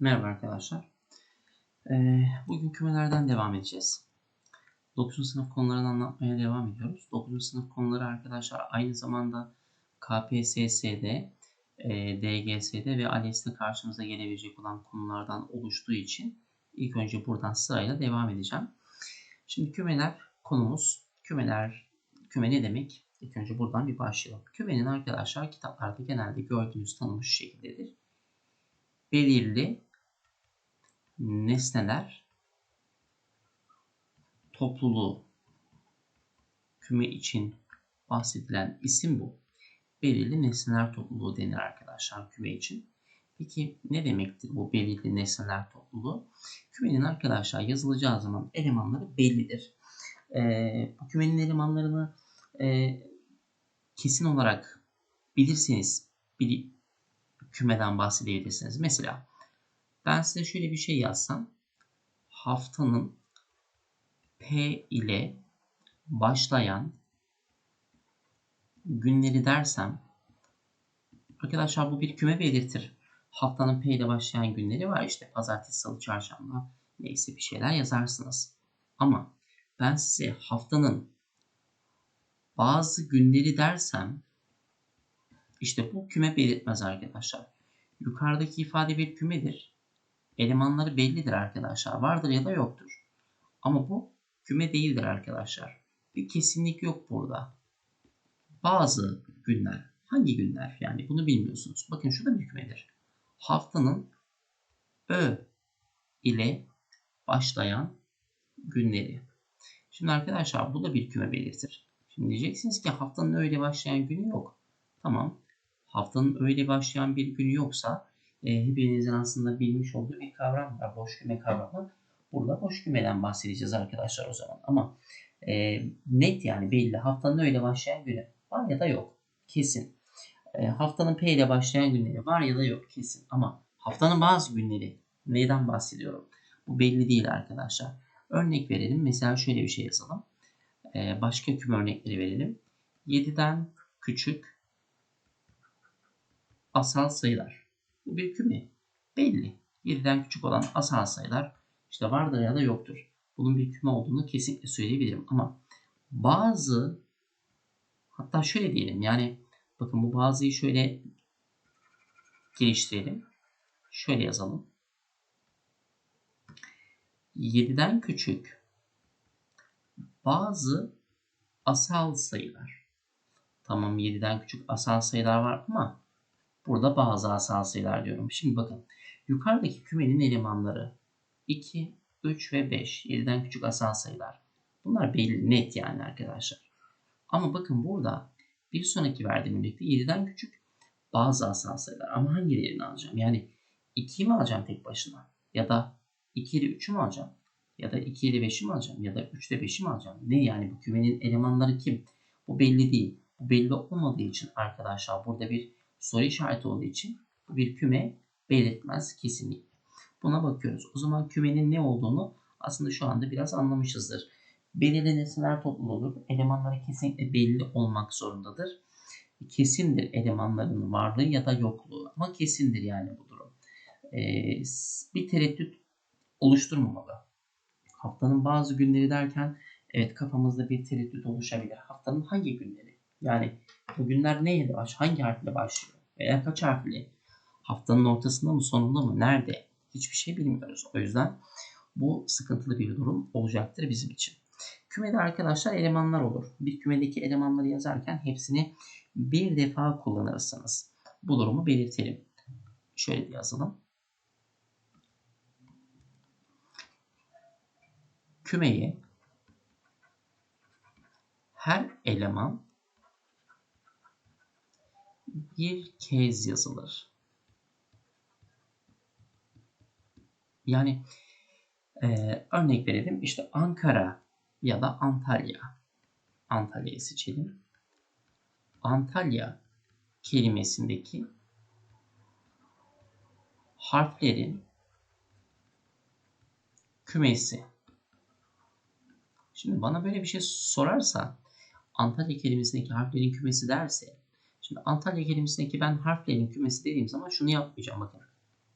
Merhaba arkadaşlar. Ee, bugün kümelerden devam edeceğiz. 9. sınıf konularını anlatmaya devam ediyoruz. 9. sınıf konuları arkadaşlar aynı zamanda KPSS'de, e, DGS'de ve ALES'te karşımıza gelebilecek olan konulardan oluştuğu için ilk önce buradan sırayla devam edeceğim. Şimdi kümeler konumuz. Kümeler, küme ne demek? İlk önce buradan bir başlayalım. Kümenin arkadaşlar kitaplarda genelde gördüğünüz tanımı şekildedir belirli nesneler topluluğu küme için bahsedilen isim bu. Belirli nesneler topluluğu denir arkadaşlar küme için. Peki ne demektir bu belirli nesneler topluluğu? Kümenin arkadaşlar yazılacağı zaman elemanları bellidir. Ee, bu kümenin elemanlarını e, kesin olarak bilirseniz bir kümeden bahsedebilirsiniz. Mesela ben size şöyle bir şey yazsam. Haftanın P ile başlayan günleri dersem arkadaşlar bu bir küme belirtir. Haftanın P ile başlayan günleri var. işte pazartesi, salı, çarşamba neyse bir şeyler yazarsınız. Ama ben size haftanın bazı günleri dersem işte bu küme belirtmez arkadaşlar. Yukarıdaki ifade bir kümedir. Elemanları bellidir arkadaşlar. Vardır ya da yoktur. Ama bu küme değildir arkadaşlar. Bir kesinlik yok burada. Bazı günler. Hangi günler? Yani bunu bilmiyorsunuz. Bakın şu da bir kümedir. Haftanın Ö ile başlayan günleri. Şimdi arkadaşlar bu da bir küme belirtir. Şimdi diyeceksiniz ki haftanın Ö ile başlayan günü yok. Tamam haftanın öyle başlayan bir günü yoksa e, hepinizin aslında bilmiş olduğu bir kavram var. Boş küme kavramı. Burada boş kümeden bahsedeceğiz arkadaşlar o zaman. Ama e, net yani belli. Haftanın öyle başlayan günü var ya da yok. Kesin. E, haftanın P ile başlayan günleri var ya da yok. Kesin. Ama haftanın bazı günleri neyden bahsediyorum? Bu belli değil arkadaşlar. Örnek verelim. Mesela şöyle bir şey yazalım. E, başka küme örnekleri verelim. 7'den küçük asal sayılar. Bir küme. Belli. 7'den küçük olan asal sayılar işte vardır ya da yoktur. Bunun bir küme olduğunu kesinlikle söyleyebilirim ama bazı hatta şöyle diyelim yani bakın bu bazıyı şöyle geliştirelim. Şöyle yazalım. 7'den küçük bazı asal sayılar. Tamam 7'den küçük asal sayılar var ama Burada bazı asal sayılar diyorum. Şimdi bakın. Yukarıdaki kümenin elemanları 2, 3 ve 5. 7'den küçük asal sayılar. Bunlar belli net yani arkadaşlar. Ama bakın burada bir sonraki verdiğim birlikte 7'den küçük bazı asal sayılar. Ama hangilerini alacağım? Yani 2'yi mi alacağım tek başına? Ya da 2 ile 3'ü mü alacağım? Ya da 2 ile 5'i mi alacağım? Ya da 3 ile 5'i mi alacağım? Ne yani bu kümenin elemanları kim? Bu belli değil. Bu belli olmadığı için arkadaşlar burada bir soru işareti olduğu için bu bir küme belirtmez kesinlikle. Buna bakıyoruz. O zaman kümenin ne olduğunu aslında şu anda biraz anlamışızdır. Belirli nesneler topluluğudur. Elemanları kesinlikle belli olmak zorundadır. Kesindir elemanların varlığı ya da yokluğu. Ama kesindir yani bu durum. Ee, bir tereddüt oluşturmamalı. Haftanın bazı günleri derken evet kafamızda bir tereddüt oluşabilir. Haftanın hangi günleri? Yani bu günler neyle baş, hangi harfle başlıyor? Veya kaç harfli? Haftanın ortasında mı sonunda mı? Nerede? Hiçbir şey bilmiyoruz. O yüzden bu sıkıntılı bir durum olacaktır bizim için. Kümede arkadaşlar elemanlar olur. Bir kümedeki elemanları yazarken hepsini bir defa kullanırsınız. Bu durumu belirtelim. Şöyle yazalım. Kümeye her eleman bir kez yazılır. Yani e, örnek verelim işte Ankara ya da Antalya. Antalya'yı seçelim. Antalya kelimesindeki harflerin kümesi. Şimdi bana böyle bir şey sorarsa Antalya kelimesindeki harflerin kümesi derse Şimdi Antalya kelimesindeki ben harflerin kümesi dediğim zaman şunu yapmayacağım bakın.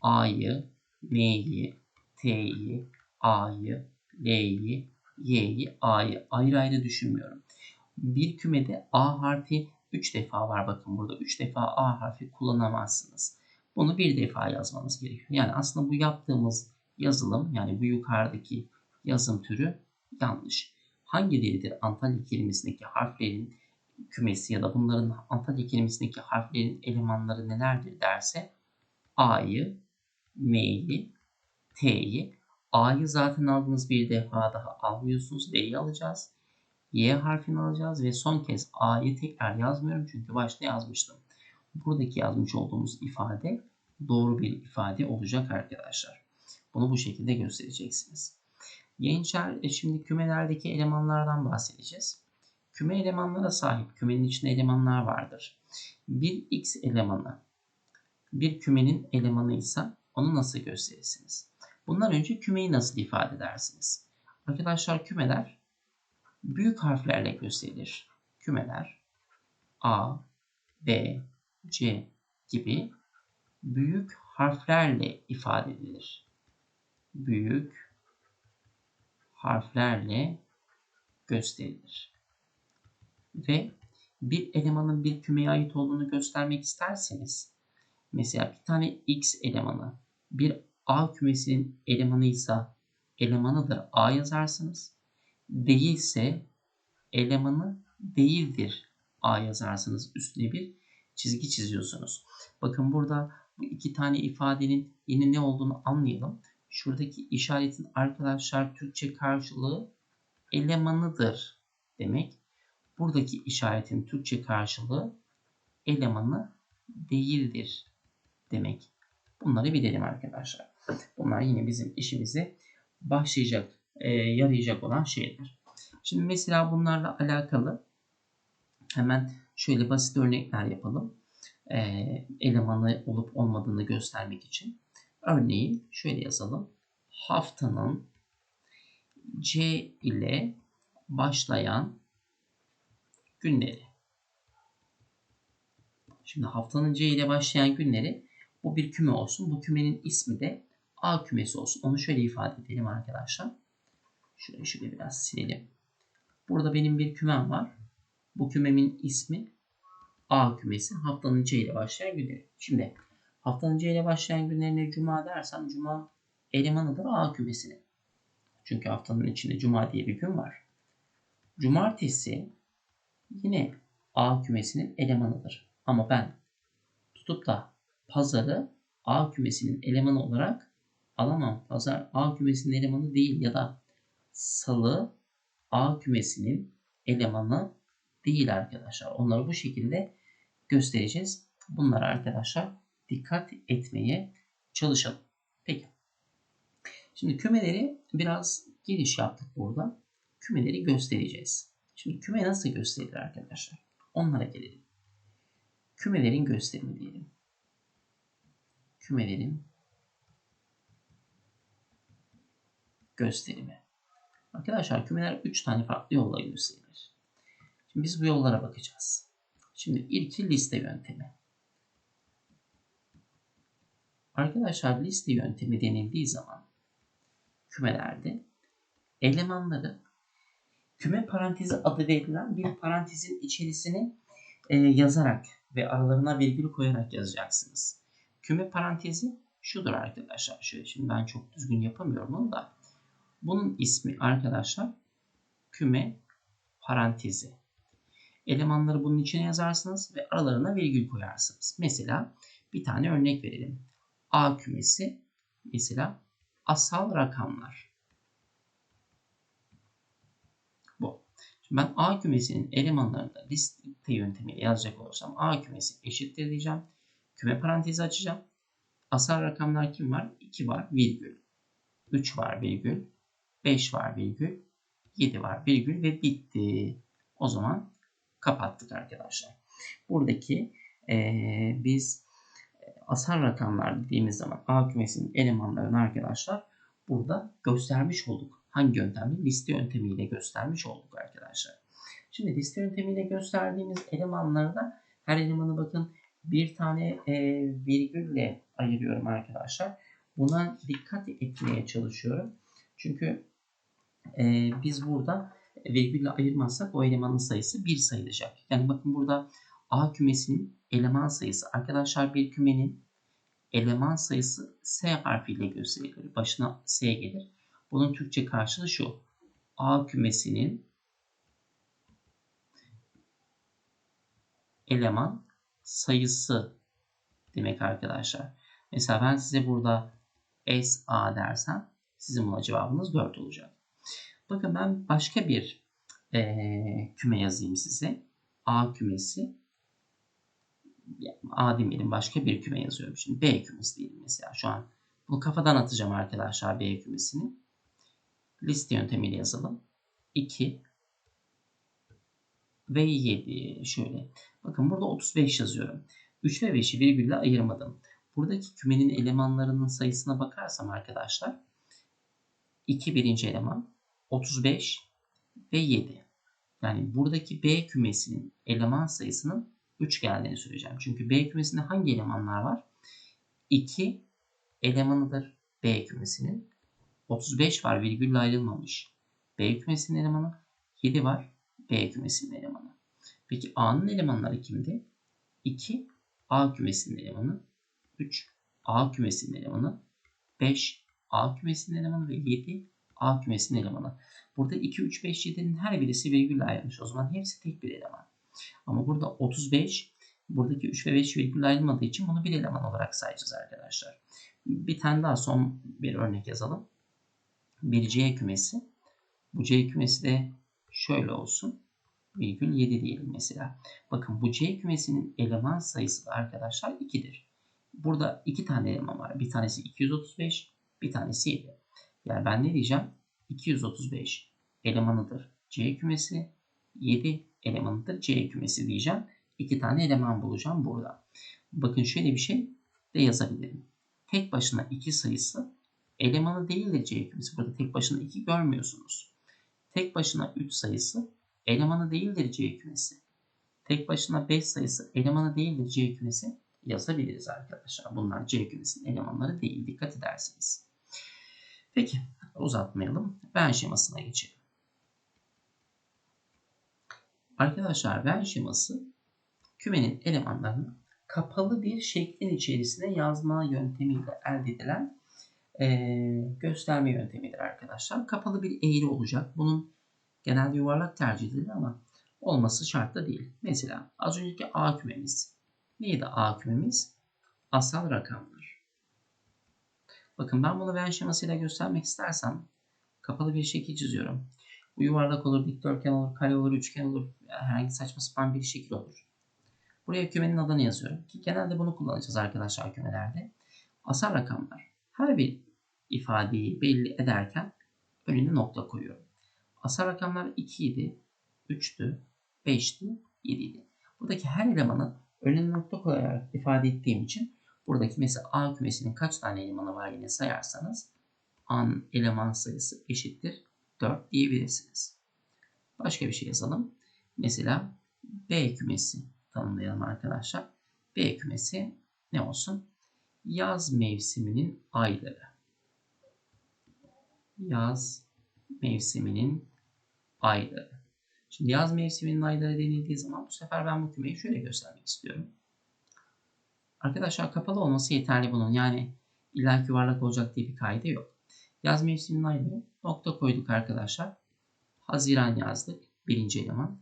A'yı, M'yi, T'yi, A'yı, L'yi, Y'yi, A'yı ayrı ayrı düşünmüyorum. Bir kümede A harfi 3 defa var. Bakın burada 3 defa A harfi kullanamazsınız. Bunu bir defa yazmanız gerekiyor. Yani aslında bu yaptığımız yazılım yani bu yukarıdaki yazım türü yanlış. Hangileridir Antalya kelimesindeki harflerin kümesi ya da bunların Antalya kelimesindeki harflerin elemanları nelerdir derse A'yı, M'yi, T'yi. A'yı zaten aldığınız bir defa daha almıyorsunuz. D'yi alacağız. Y harfini alacağız ve son kez A'yı tekrar yazmıyorum çünkü başta yazmıştım. Buradaki yazmış olduğumuz ifade doğru bir ifade olacak arkadaşlar. Bunu bu şekilde göstereceksiniz. Gençler e, şimdi kümelerdeki elemanlardan bahsedeceğiz. Küme elemanlara sahip kümenin içinde elemanlar vardır. Bir x elemanı bir kümenin elemanı ise onu nasıl gösterirsiniz? Bundan önce kümeyi nasıl ifade edersiniz? Arkadaşlar kümeler büyük harflerle gösterilir. Kümeler A, B, C gibi büyük harflerle ifade edilir. Büyük harflerle gösterilir. Ve bir elemanın bir kümeye ait olduğunu göstermek isterseniz mesela bir tane x elemanı bir A kümesinin elemanıysa elemanıdır A yazarsınız. Değilse elemanı değildir A yazarsınız. Üstüne bir çizgi çiziyorsunuz. Bakın burada bu iki tane ifadenin yeni ne olduğunu anlayalım. Şuradaki işaretin arkadaşlar Türkçe karşılığı elemanıdır demek. Buradaki işaretin Türkçe karşılığı elemanı değildir demek. Bunları bilelim arkadaşlar. Bunlar yine bizim işimize başlayacak, e, yarayacak olan şeyler. Şimdi mesela bunlarla alakalı hemen şöyle basit örnekler yapalım. E, elemanı olup olmadığını göstermek için. Örneğin şöyle yazalım. Haftanın C ile başlayan günleri. Şimdi haftanın C ile başlayan günleri bu bir küme olsun. Bu kümenin ismi de A kümesi olsun. Onu şöyle ifade edelim arkadaşlar. Şurayı şöyle biraz silelim. Burada benim bir kümem var. Bu kümemin ismi A kümesi. Haftanın C ile başlayan günleri. Şimdi haftanın C ile başlayan günlerine cuma dersem cuma elemanıdır A kümesinin. Çünkü haftanın içinde cuma diye bir gün var. Cumartesi yine A kümesinin elemanıdır. Ama ben tutup da pazarı A kümesinin elemanı olarak alamam. Pazar A kümesinin elemanı değil ya da salı A kümesinin elemanı değil arkadaşlar. Onları bu şekilde göstereceğiz. Bunlara arkadaşlar dikkat etmeye çalışalım. Peki. Şimdi kümeleri biraz geniş yaptık burada. Kümeleri göstereceğiz. Şimdi küme nasıl gösterilir arkadaşlar? Onlara gelelim. Kümelerin gösterimi diyelim. Kümelerin gösterimi. Arkadaşlar kümeler 3 tane farklı yolla gösterilir. Şimdi biz bu yollara bakacağız. Şimdi ilki liste yöntemi. Arkadaşlar liste yöntemi denildiği zaman kümelerde elemanları küme parantezi adı verilen bir parantezin içerisine e, yazarak ve aralarına virgül koyarak yazacaksınız. Küme parantezi şudur arkadaşlar. Şöyle şimdi ben çok düzgün yapamıyorum onu da. Bunun ismi arkadaşlar küme parantezi. Elemanları bunun içine yazarsınız ve aralarına virgül koyarsınız. Mesela bir tane örnek verelim. A kümesi mesela asal rakamlar. Bu. Şimdi ben A kümesinin elemanlarını liste yöntemiyle yazacak olursam A kümesi eşittir diyeceğim. Küme parantezi açacağım. Asal rakamlar kim var? 2 var virgül. 3 var virgül. 5 var virgül. 7 var virgül ve bitti. O zaman kapattık arkadaşlar. Buradaki e, biz asal rakamlar dediğimiz zaman A kümesinin elemanlarını arkadaşlar burada göstermiş olduk. Hangi yöntemle? Liste yöntemiyle göstermiş olduk arkadaşlar. Şimdi liste yöntemiyle gösterdiğimiz elemanları da her elemanı bakın bir tane e, virgülle ayırıyorum arkadaşlar. Buna dikkat etmeye çalışıyorum. Çünkü e, biz burada virgülle ayırmazsak o elemanın sayısı 1 sayılacak. Yani bakın burada A kümesinin eleman sayısı. Arkadaşlar bir kümenin eleman sayısı S harfiyle gösterilir. Başına S gelir. Bunun Türkçe karşılığı şu. A kümesinin eleman sayısı demek arkadaşlar. Mesela ben size burada SA dersem sizin buna cevabınız 4 olacak. Bakın ben başka bir e, küme yazayım size. A kümesi. A demeyelim başka bir küme yazıyorum. Şimdi B kümesi diyelim mesela şu an. Bunu kafadan atacağım arkadaşlar B kümesini. Liste yöntemiyle yazalım. 2 ve 7 şöyle. Bakın burada 35 yazıyorum. 3 ve 5'i virgülle ayırmadım. Buradaki kümenin elemanlarının sayısına bakarsam arkadaşlar 2 birinci eleman, 35 ve 7. Yani buradaki B kümesinin eleman sayısının 3 geldiğini söyleyeceğim. Çünkü B kümesinde hangi elemanlar var? 2 elemanıdır B kümesinin. 35 var virgülle ayrılmamış. B kümesinin elemanı. 7 var B kümesinin elemanı. Peki A'nın elemanları kimdi? 2 A kümesinin elemanı. 3 A kümesinin elemanı. 5 A kümesinin elemanı ve 7 A kümesinin elemanı. Burada 2, 3, 5, 7'nin her birisi virgülle ayrılmış. O zaman hepsi tek bir eleman. Ama burada 35 buradaki 3 ve 5 virgülle ayrılmadığı için bunu bir eleman olarak sayacağız arkadaşlar. Bir tane daha son bir örnek yazalım. Bir C kümesi. Bu C kümesi de şöyle olsun. Virgül 7 diyelim mesela. Bakın bu C kümesinin eleman sayısı da arkadaşlar 2'dir. Burada iki tane eleman var. Bir tanesi 235, bir tanesi 7. Yani ben ne diyeceğim? 235 elemanıdır C kümesi, 7 elemanıdır C kümesi diyeceğim. İki tane eleman bulacağım burada. Bakın şöyle bir şey de yazabilirim. Tek başına 2 sayısı elemanı C kümesi. Burada tek başına 2 görmüyorsunuz. Tek başına 3 sayısı elemanı değildir C kümesi. Tek başına 5 sayısı elemanı değildir C kümesi yazabiliriz arkadaşlar. Bunlar C kümesinin elemanları değil. Dikkat edersiniz. Peki uzatmayalım. Ben şemasına geçelim. Arkadaşlar ben şeması kümenin elemanlarını kapalı bir şeklin içerisine yazma yöntemiyle elde edilen e, gösterme yöntemidir arkadaşlar. Kapalı bir eğri olacak. Bunun genelde yuvarlak tercih edilir ama olması şart da değil. Mesela az önceki A kümemiz. Neydi A kümemiz? Asal rakamlar. Bakın ben bunu Venn şemasıyla göstermek istersem kapalı bir şekil çiziyorum. Bu yuvarlak olur, dikdörtgen olur, kare olur, üçgen olur. Herhangi saçma sapan bir şekil olur. Buraya kümenin adını yazıyorum. Ki genelde bunu kullanacağız arkadaşlar kümelerde. Asal rakamlar. Her bir ifadeyi belli ederken önüne nokta koyuyorum. Asal rakamlar 2 idi, 3'tü, 5'ti, 7 idi. Buradaki her elemanı önüne nokta koyarak ifade ettiğim için buradaki mesela A kümesinin kaç tane elemanı var yine sayarsanız an eleman sayısı eşittir 4 diyebilirsiniz. Başka bir şey yazalım. Mesela B kümesi tanımlayalım arkadaşlar. B kümesi ne olsun? Yaz mevsiminin ayları. Yaz mevsiminin ayları. Şimdi yaz mevsiminin ayları denildiği zaman bu sefer ben bu kümeyi şöyle göstermek istiyorum. Arkadaşlar kapalı olması yeterli bunun. Yani illa yuvarlak olacak diye bir kaydı yok. Yaz mevsiminin ayları nokta koyduk arkadaşlar. Haziran yazdık. Birinci eleman.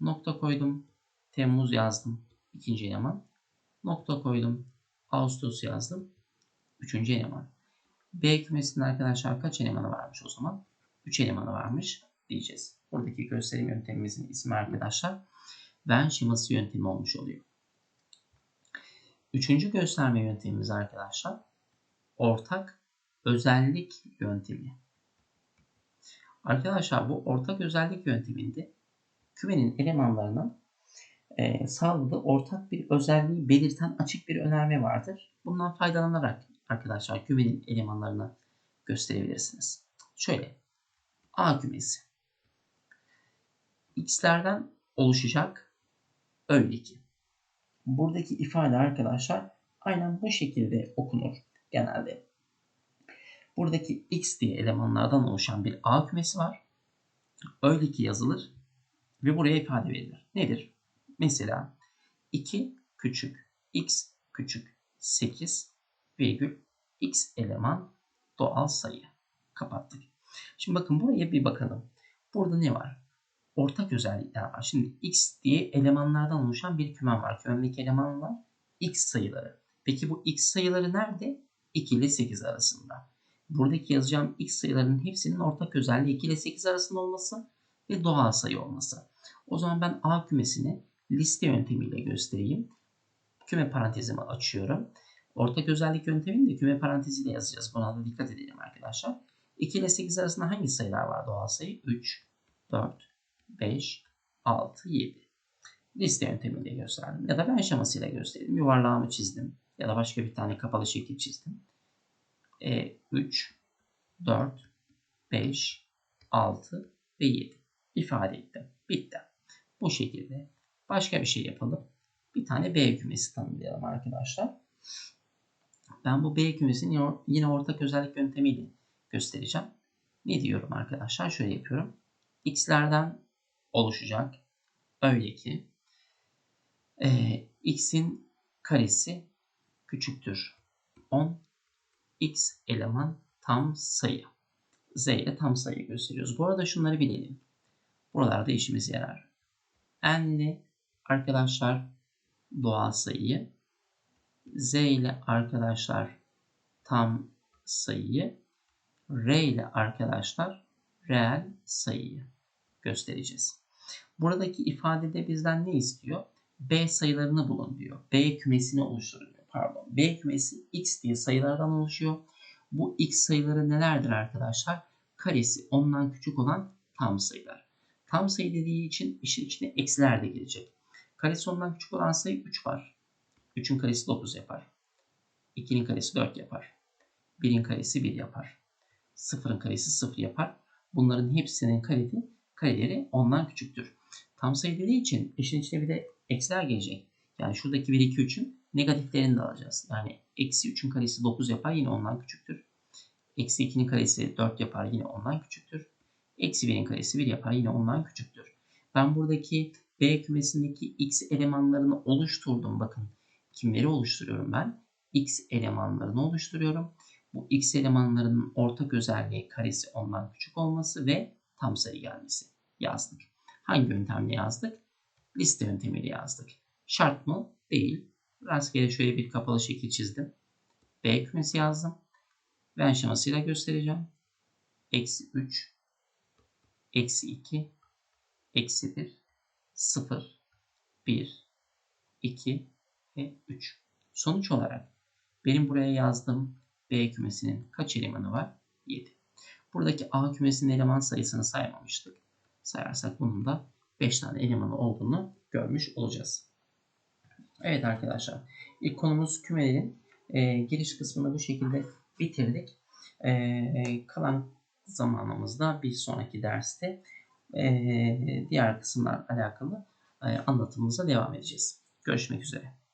Nokta koydum. Temmuz yazdım. ikinci eleman. Nokta koydum. Ağustos yazdım. Üçüncü eleman. B kümesinde arkadaşlar kaç elemanı varmış o zaman? 3 elemanı varmış diyeceğiz. Buradaki gösterim yöntemimizin ismi arkadaşlar Venn şeması yöntemi olmuş oluyor. Üçüncü gösterme yöntemimiz arkadaşlar ortak özellik yöntemi. Arkadaşlar bu ortak özellik yönteminde kümenin elemanlarına e, sağladığı ortak bir özelliği belirten açık bir önerme vardır. Bundan faydalanarak arkadaşlar kümenin elemanlarını gösterebilirsiniz. Şöyle A kümesi x'lerden oluşacak öyle ki. Buradaki ifade arkadaşlar aynen bu şekilde okunur genelde. Buradaki x diye elemanlardan oluşan bir A kümesi var. Öyle ki yazılır ve buraya ifade verilir. Nedir? Mesela 2 küçük x küçük 8 virgül x eleman doğal sayı. Kapattık. Şimdi bakın buraya bir bakalım. Burada ne var? Ortak özellikler var. Şimdi x diye elemanlardan oluşan bir kümen var. Kümendeki elemanlar x sayıları. Peki bu x sayıları nerede? 2 ile 8 arasında. Buradaki yazacağım x sayılarının hepsinin ortak özelliği 2 ile 8 arasında olması ve doğal sayı olması. O zaman ben A kümesini liste yöntemiyle göstereyim. Küme parantezimi açıyorum. Ortak özellik yöntemini de küme paranteziyle yazacağız. Buna da dikkat edelim arkadaşlar. 2 ile 8 arasında hangi sayılar var doğal sayı? 3, 4, 5, 6, 7. Liste yöntemiyle gösterdim. Ya da ben şemasıyla gösterdim. Yuvarlağımı çizdim. Ya da başka bir tane kapalı şekil çizdim. E, 3, 4, 5, 6 ve 7 ifade ettim. Bitti. Bu şekilde başka bir şey yapalım. Bir tane B kümesi tanımlayalım arkadaşlar. Ben bu B kümesini yine ortak özellik yöntemiyle göstereceğim. Ne diyorum arkadaşlar? Şöyle yapıyorum. X'lerden oluşacak. Öyle ki e, X'in karesi küçüktür 10. X eleman tam sayı. Z ile tam sayı gösteriyoruz. Bu arada şunları bilelim. Buralarda işimize yarar. N'li arkadaşlar doğal sayıyı Z ile arkadaşlar tam sayıyı R ile arkadaşlar reel sayıyı göstereceğiz. Buradaki ifadede bizden ne istiyor? B sayılarını bulun diyor. B kümesini oluşturuyor. Pardon. B kümesi X diye sayılardan oluşuyor. Bu X sayıları nelerdir arkadaşlar? Karesi ondan küçük olan tam sayılar. Tam sayı dediği için işin içine eksiler de gelecek. Karesi ondan küçük olan sayı 3 var. 3'ün karesi 9 yapar. 2'nin karesi 4 yapar. 1'in karesi 1 yapar. 0'ın karesi 0 yapar. Bunların hepsinin karesi, kareleri ondan küçüktür. Tam sayı dediği için işin içine bir de eksiler gelecek. Yani şuradaki 1, 2, 3'ün negatiflerini de alacağız. Yani eksi 3'ün karesi 9 yapar yine ondan küçüktür. Eksi 2'nin karesi 4 yapar yine ondan küçüktür. Eksi 1'in karesi 1 yapar yine ondan küçüktür. Ben buradaki B kümesindeki x elemanlarını oluşturdum. Bakın kimleri oluşturuyorum ben? x elemanlarını oluşturuyorum. Bu x elemanlarının ortak özelliği karesi ondan küçük olması ve tam sayı gelmesi yazdık. Hangi yöntemle yazdık? Liste yöntemiyle yazdık. Şart mı? Değil. Rastgele şöyle bir kapalı şekil çizdim. B kümesi yazdım. Ben şemasıyla göstereceğim. Eksi 3, eksi 2, eksi 1, 0, 1, 2 ve 3. Sonuç olarak benim buraya yazdığım B kümesinin kaç elemanı var? 7. Buradaki A kümesinin eleman sayısını saymamıştık. Sayarsak bunun da 5 tane elemanı olduğunu görmüş olacağız. Evet arkadaşlar. ilk konumuz kümelerin e, giriş kısmını bu şekilde bitirdik. E, e, kalan zamanımızda bir sonraki derste e, diğer kısımlar alakalı e, anlatımımıza devam edeceğiz. Görüşmek üzere.